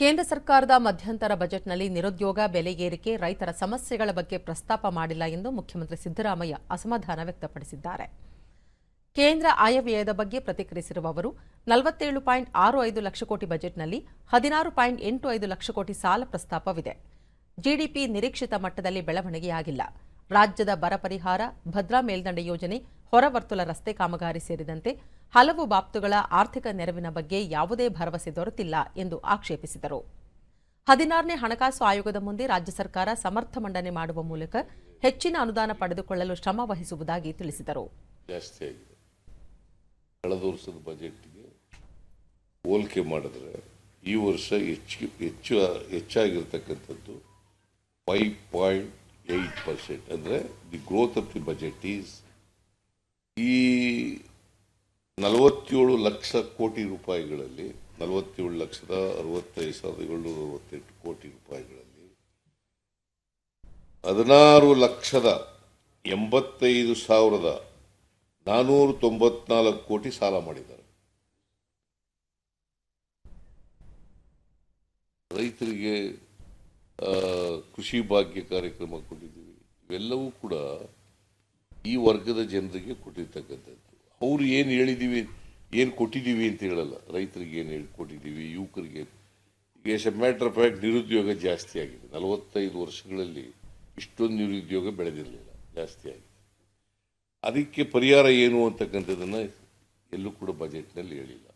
ಕೇಂದ್ರ ಸರ್ಕಾರದ ಮಧ್ಯಂತರ ಬಜೆಟ್ನಲ್ಲಿ ನಿರುದ್ಯೋಗ ಬೆಲೆ ಏರಿಕೆ ರೈತರ ಸಮಸ್ಯೆಗಳ ಬಗ್ಗೆ ಪ್ರಸ್ತಾಪ ಮಾಡಿಲ್ಲ ಎಂದು ಮುಖ್ಯಮಂತ್ರಿ ಸಿದ್ದರಾಮಯ್ಯ ಅಸಮಾಧಾನ ವ್ಯಕ್ತಪಡಿಸಿದ್ದಾರೆ. ಕೇಂದ್ರ ಆಯವ್ಯಯದ ಬಗ್ಗೆ ಪ್ರತಿಕ್ರಿಯಿಸಿರುವ ಅವರು ನಲವತ್ತೇಳು ಪಾಯಿಂಟ್ ಆರು ಐದು ಲಕ್ಷ ಕೋಟಿ ಬಜೆಟ್ನಲ್ಲಿ ಹದಿನಾರು ಪಾಯಿಂಟ್ ಎಂಟು ಐದು ಲಕ್ಷ ಕೋಟಿ ಸಾಲ ಪ್ರಸ್ತಾಪವಿದೆ. ಜಿಡಿಪಿ ನಿರೀಕ್ಷಿತ ಮಟ್ಟದಲ್ಲಿ ಬೆಳವಣಿಗೆಯಾಗಿಲ್ಲ. ರಾಜ್ಯದ ಬರ ಪರಿಹಾರ, ಭದ್ರಾ ಮೇಲ್ದಂಡೆ ಯೋಜನೆ, ಹೊರವರ್ತುಲ ರಸ್ತೆ ಕಾಮಗಾರಿ ಸೇರಿದಂತೆ ಹಲವು ಬಾಪ್ತುಗಳ ಆರ್ಥಿಕ ನೆರವಿನ ಬಗ್ಗೆ ಯಾವುದೇ ಭರವಸೆ ದೊರೆತಿಲ್ಲ ಎಂದು ಆಕ್ಷೇಪಿಸಿದರು. ಹದಿನಾರನೇ ಹಣಕಾಸು ಆಯೋಗದ ಮುಂದೆ ರಾಜ್ಯ ಸರ್ಕಾರ ಸಮರ್ಥ ಮಂಡನೆ ಮಾಡುವ ಮೂಲಕ ಹೆಚ್ಚಿನ ಅನುದಾನ ಪಡೆದುಕೊಳ್ಳಲು ಶ್ರಮ ವಹಿಸುವುದಾಗಿ ತಿಳಿಸಿದರು. ಕಳೆದ ವರ್ಷದ ಬಜೆಟ್ಗೆ ಹೋಲಿಕೆ ಮಾಡಿದ್ರೆ ಈ ವರ್ಷ ಹೆಚ್ಚು ಹೆಚ್ಚು, ಹೆಚ್ಚಾಗಿರ್ತಕ್ಕಂಥದ್ದು ಫೈವ್ ಪಾಯಿಂಟ್ ಏಯ್ಟ್ ಪರ್ಸೆಂಟ್ ಅಂದರೆ the growth of the budget is ಈ ನಲವತ್ತೇಳು ಲಕ್ಷ ಕೋಟಿ ರೂಪಾಯಿಗಳಲ್ಲಿ, ನಲವತ್ತೇಳು ಲಕ್ಷದ ಅರವತ್ತೈದು ಸಾವಿರದ ಏಳ್ನೂರ ಅರವತ್ತೆಂಟು ಕೋಟಿ ರೂಪಾಯಿಗಳಲ್ಲಿ ಹದಿನಾರು ಲಕ್ಷದ ಎಂಬತ್ತೈದು ಸಾವಿರದ ನಾನ್ನೂರ ತೊಂಬತ್ನಾಲ್ಕು ಕೋಟಿ ಸಾಲ ಮಾಡಿದ್ದಾರೆ. ರೈತರಿಗೆ ಕೃಷಿ ಭಾಗ್ಯ ಕಾರ್ಯಕ್ರಮ ಕೊಟ್ಟಿದ್ದೀವಿ. ಇವೆಲ್ಲವೂ ಕೂಡ ಈ ವರ್ಗದ ಜನರಿಗೆ ಕೊಟ್ಟಿರ್ತಕ್ಕಂಥದ್ದು. ಅವ್ರು ಏನು ಹೇಳಿದ್ದೀವಿ ಏನು ಕೊಟ್ಟಿದ್ದೀವಿ ಅಂತ ಹೇಳಲ್ಲ. ರೈತರಿಗೆ ಏನು ಹೇಳಿ ಕೊಟ್ಟಿದ್ದೀವಿ ಯುವಕರಿಗೆ. ಈಗ ಎಸ್ ಮ್ಯಾಟ್ರ್ ಆಫ್ ಫ್ಯಾಕ್ಟ್ ನಿರುದ್ಯೋಗ ಜಾಸ್ತಿ ಆಗಿದೆ. ನಲವತ್ತೈದು ವರ್ಷಗಳಲ್ಲಿ ಇಷ್ಟೊಂದು ನಿರುದ್ಯೋಗ ಬೆಳೆದಿರಲಿಲ್ಲ, ಜಾಸ್ತಿ ಆಗಿದೆ. ಅದಕ್ಕೆ ಪರಿಹಾರ ಏನು ಅಂತಕ್ಕಂಥದ್ದನ್ನು ಎಲ್ಲೂ ಕೂಡ ಬಜೆಟ್ನಲ್ಲಿ ಹೇಳಿಲ್ಲ.